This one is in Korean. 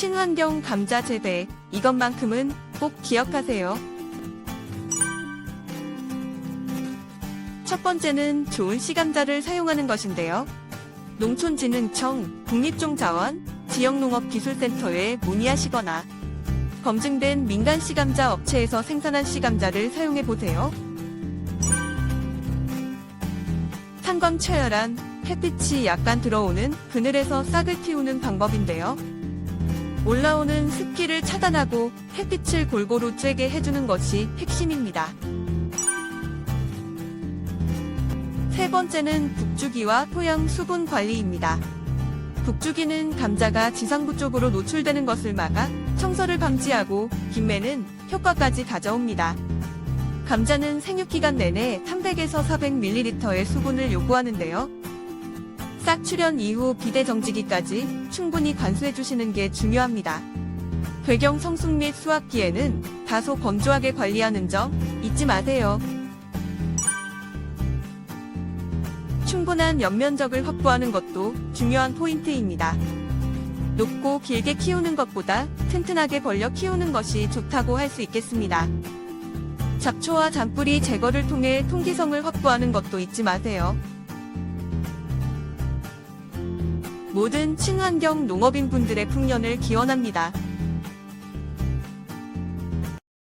친환경 감자 재배, 이것만큼은 꼭 기억하세요. 첫 번째는 좋은 시감자를 사용하는 것인데요. 농촌진흥청, 국립종자원, 지역농업기술센터에 문의하시거나 검증된 민간 시감자 업체에서 생산한 시감자를 사용해 보세요. 탄광 처열한 햇빛이 약간 들어오는 그늘에서 싹을 틔우는 방법인데요. 올라오는 습기를 차단하고 햇빛을 골고루 쬐게 해주는 것이 핵심입니다. 세 번째는 북주기와 토양 수분 관리입니다. 북주기는 감자가 지상부 쪽으로 노출되는 것을 막아 청설을 방지하고 김매는 효과까지 가져옵니다. 감자는 생육기간 내내 300에서 400ml의 수분을 요구하는데요. 싹 출현 이후 비대 정지기까지 충분히 관수해 주시는 게 중요합니다. 배경 성숙 및 수확기에는 다소 건조하게 관리하는 점 잊지 마세요. 충분한 연면적을 확보하는 것도 중요한 포인트입니다. 높고 길게 키우는 것보다 튼튼하게 벌려 키우는 것이 좋다고 할 수 있겠습니다. 잡초와 잔뿌리 제거를 통해 통기성을 확보하는 것도 잊지 마세요. 모든 친환경 농업인분들의 풍년을 기원합니다.